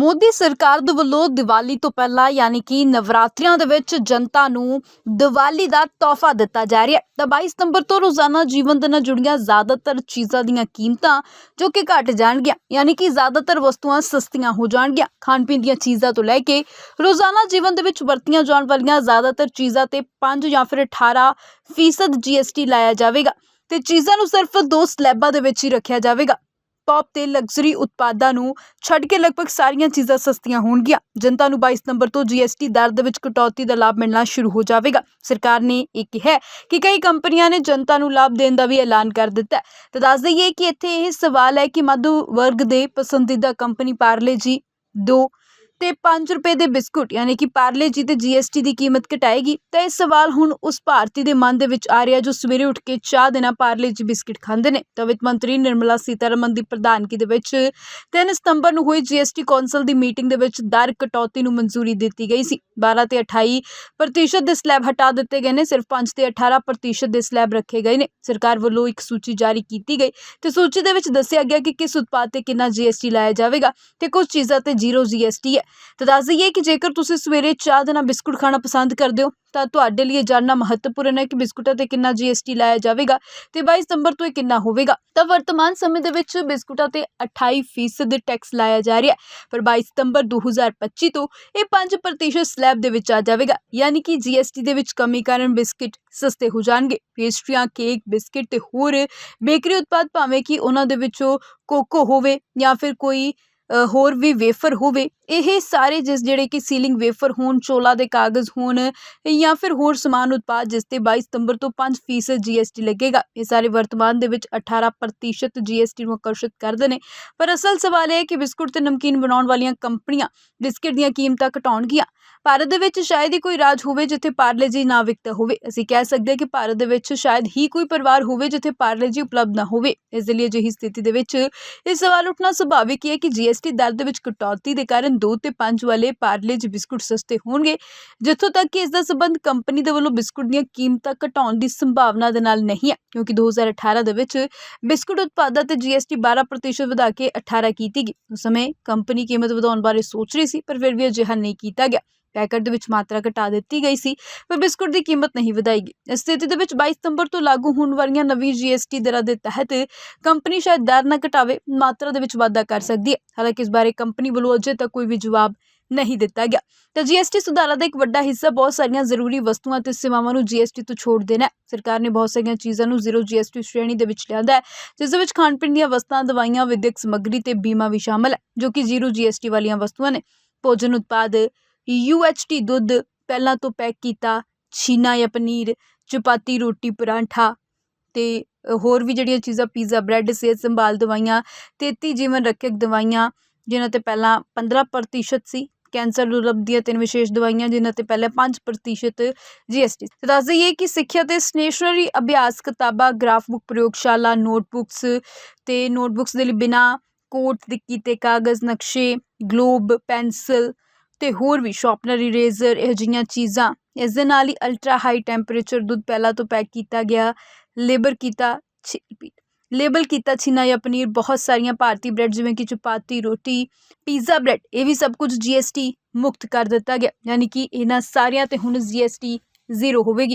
ਮੋਦੀ ਸਰਕਾਰ ਦੇ ਵੱਲੋਂ ਦੀਵਾਲੀ ਤੋਂ ਪਹਿਲਾਂ ਯਾਨੀ ਕਿ ਨਵਰਾਤਰੀਆਂ ਦੇ ਵਿੱਚ ਜਨਤਾ ਨੂੰ ਦੀਵਾਲੀ ਦਾ ਤੋਹਫਾ ਦਿੱਤਾ ਜਾ ਰਿਹਾ ਹੈ। ਤਾਂ 22 ਸਤੰਬਰ ਤੋਂ ਰੋਜ਼ਾਨਾ ਜੀਵਨ ਦੇ ਨਾਲ ਜੁੜੀਆਂ ਜ਼ਿਆਦਾਤਰ ਚੀਜ਼ਾਂ ਦੀਆਂ ਕੀਮਤਾਂ ਜੋ ਕਿ ਘਟ ਜਾਣਗੀਆਂ, ਯਾਨੀ ਕਿ ਜ਼ਿਆਦਾਤਰ ਵਸਤੂਆਂ ਸਸਤੀਆਂ ਹੋ ਜਾਣਗੀਆਂ। ਖਾਣ ਪੀਣ ਦੀਆਂ ਚੀਜ਼ਾਂ ਤੋਂ ਲੈ ਕੇ ਰੋਜ਼ਾਨਾ ਜੀਵਨ ਦੇ ਵਿੱਚ ਵਰਤੀਆਂ ਜਾਣ ਵਾਲੀਆਂ ਜ਼ਿਆਦਾਤਰ ਚੀਜ਼ਾਂ ਤੇ 5 ਜਾਂ ਫਿਰ 18 ਫੀਸਦ GST ਲਾਇਆ ਜਾਵੇਗਾ ਤੇ ਚੀਜ਼ਾਂ ਨੂੰ ਸਿਰਫ ਦੋ ਸਲੈਬਾਂ ਦੇ ਵਿੱਚ ਹੀ ਰੱਖਿਆ ਜਾਵੇਗਾ। ਟੌਪ ਤੇ ਲਗਜ਼ਰੀ ਉਤਪਾਦਾਂ ਨੂੰ ਛੱਡ ਕੇ ਲਗਭਗ ਸਾਰੀਆਂ ਚੀਜ਼ਾਂ ਸਸਤੀਆਂ ਹੋਣਗੀਆਂ। ਜਨਤਾ ਨੂੰ 22 ਨੰਬਰ ਤੋਂ GST ਦਰ ਦੇ ਵਿੱਚ ਕਟੌਤੀ ਦਾ ਲਾਭ ਮਿਲਣਾ ਸ਼ੁਰੂ ਹੋ ਜਾਵੇਗਾ। ਸਰਕਾਰ ਨੇ ਇਹ ਕਿਹਾ ਕਿ ਕਈ ਕੰਪਨੀਆਂ ਨੇ ਜਨਤਾ ਨੂੰ ਲਾਭ ਦੇਣ ਦਾ ਵੀ ਐਲਾਨ ਕਰ ਦਿੱਤਾ ਹੈ। ਤਾਂ ਦੱਸ ਦਈਏ ਕਿ ਇੱਥੇ ਇਹ ਸਵਾਲ ਹੈ ਕਿ ਮੱਧ ਵਰਗ ਦੇ ਪਸੰਦੀਦਾ ਕੰਪਨੀ ਪਾਰਲੇ ਜੀ ਦੋ ਤੇ 5 ਰੁਪਏ ਦੇ ਬਿਸਕੁਟ, ਯਾਨੀ ਕਿ ਪਾਰਲੇ ਜੀ ਤੇ GST ਦੀ ਕੀਮਤ ਘਟਾਏਗੀ, ਤਾਂ ਇਹ ਸਵਾਲ ਹੁਣ ਉਸ ਭਾਰਤੀ ਦੇ ਮਨ ਦੇ ਵਿੱਚ ਆ ਰਿਹਾ ਜੋ ਸਵੇਰੇ ਉੱਠ ਕੇ ਚਾਹ ਦੇ ਨਾਲ ਪਾਰਲੇ ਜੀ ਬਿਸਕੁਟ ਖਾਂਦੇ ਨੇ। ਤਾਂ ਵਿੱਤ ਮੰਤਰੀ ਨਿਰਮਲਾ ਸੀਤਾਰਮਨ ਦੀ ਪ੍ਰਧਾਨਗੀ ਦੇ ਵਿੱਚ 3 ਸਤੰਬਰ ਨੂੰ ਹੋਈ GST ਕੌਂਸਲ ਦੀ ਮੀਟਿੰਗ ਦੇ ਵਿੱਚ ਦਰ ਕਟੌਤੀ ਨੂੰ ਮਨਜ਼ੂਰੀ ਦਿੱਤੀ ਗਈ ਸੀ। 12 ਤੇ 28 ਪ੍ਰਤੀਸ਼ਤ ਦੇ ਸਲੈਬ ਹਟਾ ਦਿੱਤੇ ਗਏ ਨੇ, ਸਿਰਫ 5 ਤੇ 18 ਪ੍ਰਤੀਸ਼ਤ ਦੇ ਸਲੈਬ ਰੱਖੇ ਗਏ ਨੇ। ਸਰਕਾਰ ਵੱਲੋਂ ਇੱਕ ਸੂਚੀ ਜਾਰੀ ਕੀਤੀ ਗਈ ਤੇ ਸੂਚੀ ਦੇ ਵਿੱਚ ਦੱਸਿਆ ਗਿਆ ਕਿ ਕਿਸ ਉਤਪਾਦ ਤੇ ਕਿੰਨਾ GST ਲਾਇਆ ਜਾਵੇਗਾ ਤੇ ਕੁਝ ਚੀਜ਼ਾਂ ਤੇ ਜ਼ੀਰੋ GST ਹੈ। ਤਾਂ ਦੱਸ ਦਈਏ ਕਿ ਜੇਕਰ ਤੁਸੀਂ ਸਵੇਰੇ ਚਾਹ ਦੇ ਨਾਲ ਬਿਸਕੁਟ ਖਾਣਾ ਪਸੰਦ ਕਰਦੇ ਹੋ, ਤਾਂ ਤੁਹਾਡੇ ਲਈ ਇਹ ਜਾਣਨਾ ਮਹੱਤਵਪੂਰਨ ਹੈ ਕਿ ਬਿਸਕੁਟਾਂ ਤੇ ਕਿੰਨਾ GST ਲਾਇਆ ਜਾਵੇਗਾ ਤੇ 22 ਸਤੰਬਰ ਤੋਂ ਇਹ ਕਿੰਨਾ ਹੋਵੇਗਾ। ਤਾਂ ਵਰਤਮਾਨ ਸਮੇਂ ਦੇ ਵਿੱਚ ਬਿਸਕੁਟਾਂ ਤੇ 28% ਟੈਕਸ ਲਾਇਆ ਜਾ ਰਿਹਾ ਹੈ। ਪਰ 22 ਸਤੰਬਰ 2025 ਤੋਂ ਇਹ 5% ਸਲੈਬ ਦੇ ਵਿੱਚ ਆ ਜਾਵੇਗਾ, ਯਾਨੀ ਕਿ GST ਦੇ ਵਿੱਚ ਕਮੀ ਕਾਰਨ ਬਿਸਕੁਟ ਸਸਤੇ ਹੋ ਜਾਣਗੇ। ਪੇਸਟਰੀਆਂ, ਕੇਕ, ਬਿਸਕੁਟ ਤੇ ਹੋਰ ਬੇਕਰੀ ਉਤਪਾਦ ਭਾਵੇਂ ਕਿ ਉਹਨਾਂ ਦੇ ਵਿੱਚੋਂ ਕੋਕੋ ਹੋਵੇ ਜਾਂ ਫਿਰ ਕੋਈ ਹੋਰ ਵੀ ਵੇਫਰ ਹੋਵੇ ਇਹ ਸਾਰੇ ਜਿਸ ਜਿਹੜੇ ਕਿ ਸੀਲਿੰਗ ਵੇਫਰ ਹੋਣ, ਚੋਲਾ ਦੇ ਕਾਗਜ਼ ਹੋਣ ਜਾਂ ਫਿਰ ਹੋਰ ਸਮਾਨ ਉਤਪਾਦ ਜਿਸ ਤੇ 22 ਸਤੰਬਰ ਤੋਂ 5% GST ਲੱਗੇਗਾ, ਇਹ ਸਾਰੇ ਵਰਤਮਾਨ ਦੇ ਵਿੱਚ 18% GST ਨੂੰ ਆਕਰਸ਼ਿਤ ਕਰਦੇ ਨੇ। ਪਰ ਅਸਲ ਸਵਾਲ ਇਹ ਹੈ ਕਿ ਬਿਸਕੁਟ ਤੇ ਨਮਕੀਨ ਬਣਾਉਣ ਵਾਲੀਆਂ ਕੰਪਨੀਆਂ ਬਿਸਕੁਟ ਦੀਆਂ ਕੀਮਤਾਂ ਘਟਾਉਣਗੀਆਂ। ਭਾਰਤ ਦੇ ਵਿੱਚ ਸ਼ਾਇਦ ਹੀ ਕੋਈ ਰਾਜ ਹੋਵੇ ਜਿੱਥੇ ਪਾਰਲੇ ਜੀ ਨਾ ਵਿਕਦਾ ਹੋਵੇ। ਅਸੀਂ ਕਹਿ ਸਕਦੇ ਹਾਂ ਕਿ ਭਾਰਤ ਦੇ ਵਿੱਚ ਸ਼ਾਇਦ ਹੀ ਕੋਈ ਪਰਿਵਾਰ ਹੋਵੇ ਜਿੱਥੇ ਪਾਰਲੇ ਜੀ ਉਪਲਬਧ ਨਾ ਹੋਵੇ। ਇਸ ਦੇ ਲਈ ਅਜਿਹੀ ਸਥਿਤੀ ਦੇ ਵਿੱਚ ਇਹ ਸਵਾਲ ਉੱਠਣਾ ਸੁਭਾਵਿਕ ਹੀ ਹੈ ਕਿ GST ਦਰ ਦੇ ਵਿੱਚ ਕਟੌਤੀ ਦੇ ਕਾਰਨ 2 ਤੇ 5 ਵਾਲੇ ਪਾਰਲੇ ਜੀ ਬਿਸਕੁਟ ਸਸਤੇ ਹੋਣਗੇ, ਜਿੱਥੋਂ ਤੱਕ ਕਿ ਇਸ ਦਾ ਸੰਬੰਧ ਕੰਪਨੀ ਦੇ ਵੱਲੋਂ ਬਿਸਕੁਟ ਦੀਆਂ ਕੀਮਤਾਂ ਘਟਾਉਣ ਦੀ ਸੰਭਾਵਨਾ ਦੇ ਨਾਲ ਨਹੀਂ ਹੈ ਕਿਉਂਕਿ 2018 ਦੇ ਵਿੱਚ ਬਿਸਕੁਟ ਉਤਪਾਦਾਂ ਤੇ ਜੀਐਸਟੀ 12% ਵਧਾ ਕੇ 18 ਕੀਤੀ ਗਈ। ਉਸ ਸਮੇਂ ਕੰਪਨੀ ਕੀਮਤ ਵਧਾਉਣ ਬਾਰੇ ਸੋਚ ਰਹੀ ਸੀ, ਪਰ ਫਿਰ ਵੀ ਅਜਿਹਾ ਨਹੀਂ ਕੀਤਾ ਗਿਆ। ਪੈਕਟ ਦੇ ਵਿੱਚ ਮਾਤਰਾ ਘਟਾ ਦਿੱਤੀ ਗਈ ਸੀ, ਪਰ ਬਿਸਕੁਟ ਦੀ ਕੀਮਤ ਨਹੀਂ ਵਧਾਈ ਗਈ। ਇਸ ਸਥਿਤੀ ਦੇ ਵਿੱਚ 22 ਸਤੰਬਰ ਤੋਂ ਲਾਗੂ ਹੋਣ ਵਾਲੀਆਂ ਨਵੀਂ GST ਦਰਾਂ ਦੇ ਤਹਿਤ ਕੰਪਨੀ ਸ਼ਾਇਦ ਦਰ ਨਾ ਘਟਾਵੇ, ਮਾਤਰਾ ਦੇ ਵਿੱਚ ਵਾਧਾ ਕਰ ਸਕਦੀ ਹੈ। ਹਾਲਾਂਕਿ ਇਸ ਬਾਰੇ ਕੰਪਨੀ ਵੱਲੋਂ ਅਜੇ ਤੱਕ ਕੋਈ ਵੀ ਜਵਾਬ ਨਹੀਂ ਦਿੱਤਾ ਗਿਆ। ਤਾਂ GST ਸੁਧਾਰਾਂ ਦਾ ਇੱਕ ਵੱਡਾ ਹਿੱਸਾ ਬਹੁਤ ਸਾਰੀਆਂ ਜ਼ਰੂਰੀ ਵਸਤੂਆਂ ਤੇ ਸੇਵਾਵਾਂ ਨੂੰ GST ਤੋਂ ਛੋੜ ਦੇਣਾ ਸਰਕਾਰ ਨੇ ਬਹੁਤ ਸਾਰੀਆਂ ਚੀਜ਼ਾਂ ਨੂੰ ਜ਼ੀਰੋ GST ਸ਼੍ਰੇਣੀ ਦੇ ਵਿੱਚ ਲਿਆਂਦਾ ਹੈ, ਜਿਸ ਦੇ ਵਿੱਚ ਖਾਣ ਪੀਣ ਦੀਆਂ ਵਸਤਾਂ, ਦਵਾਈਆਂ, ਵਿਦਿਅਕ ਸਮੱਗਰੀ ਤੇ ਬੀਮਾ ਵੀ ਸ਼ਾਮਲ ਹੈ, ਜੋ ਕਿ ਜ਼ੀਰੋ GST ਵਾਲੀਆਂ ਵਸਤੂਆਂ ਨੇ। ਭੋਜਨ, ਉਤਪਾਦ UHT ਦੁੱਧ ਪਹਿਲਾਂ ਤੋਂ ਪੈਕ ਕੀਤਾ, ਛੀਨਾ ਜਾਂ ਪਨੀਰ, ਚਪਾਤੀ ਰੋਟੀ, ਪਰਾਂਠਾ ਤੇ ਹੋਰ ਵੀ ਜਿਹੜੀਆਂ ਚੀਜ਼ਾਂ ਪੀਜ਼ਾ ਬ੍ਰੈਡ ਸਿਹਤ ਸੰਭਾਲ ਦਵਾਈਆਂ 33 ਜੀਵਨ ਰੱਖਿਅਕ ਦਵਾਈਆਂ, ਜਿਨ੍ਹਾਂ ਤੇ ਪਹਿਲਾਂ 15% ਸੀ। ਕੈਂਸਰ ਦੁਰਲਭ ਦੀਆਂ ਤਿੰਨ ਵਿਸ਼ੇਸ਼ ਦਵਾਈਆਂ, ਜਿਨ੍ਹਾਂ ਤੇ ਪਹਿਲਾਂ 5% GST ਤੇ ਦੱਸ ਦਈਏ ਕਿ ਸਿੱਖਿਆ ਤੇ ਸਟੇਸ਼ਨਰੀ ਅਭਿਆਸ ਕਿਤਾਬਾਂ ਗ੍ਰਾਫ ਬੁੱਕ ਪ੍ਰਯੋਗਸ਼ਾਲਾ, ਨੋਟਬੁੱਕਸ ਤੇ ਨੋਟਬੁੱਕਸ ਦੇ ਲਈ ਬਿਨਾ ਕੋਟ ਦੇ ਕੀਤੇ ਕਾਗਜ਼, ਨਕਸ਼ੇ, ਗਲੋਬ, ਪੈਨਸਲ ਤੇ ਹੋਰ ਵੀ ਸ਼ਾਰਪਨਰ ਇਰੇਜ਼ਰ ਇਹੋ ਜਿਹੀਆਂ ਚੀਜ਼ਾਂ। ਇਸ ਦੇ ਨਾਲ ਹੀ ਅਲਟਰਾ ਹਾਈ ਟੈਂਪਰੇਚਰ ਦੁੱਧ ਪਹਿਲਾਂ ਤੋਂ ਪੈਕ ਕੀਤਾ ਗਿਆ ਲੇਬਰ ਕੀਤਾ, ਛੀ- ਰਿਪੀਟ ਲੇਬਲ ਕੀਤਾ ਛੀਨਾ ਜਾਂ ਪਨੀਰ ਬਹੁਤ ਸਾਰੀਆਂ ਭਾਰਤੀ ਬ੍ਰੈਡ ਜਿਵੇਂ ਕਿ ਚਪਾਤੀ, ਰੋਟੀ ਪੀਜ਼ਾ ਬ੍ਰੈਡ ਇਹ ਵੀ ਸਭ ਕੁਝ GST ਮੁਕਤ ਕਰ ਦਿੱਤਾ ਗਿਆ। ਯਾਨੀ ਕਿ ਇਹਨਾਂ ਸਾਰਿਆਂ ਤੇ ਹੁਣ GST ਜ਼ੀਰੋ ਹੋਵੇਗੀ।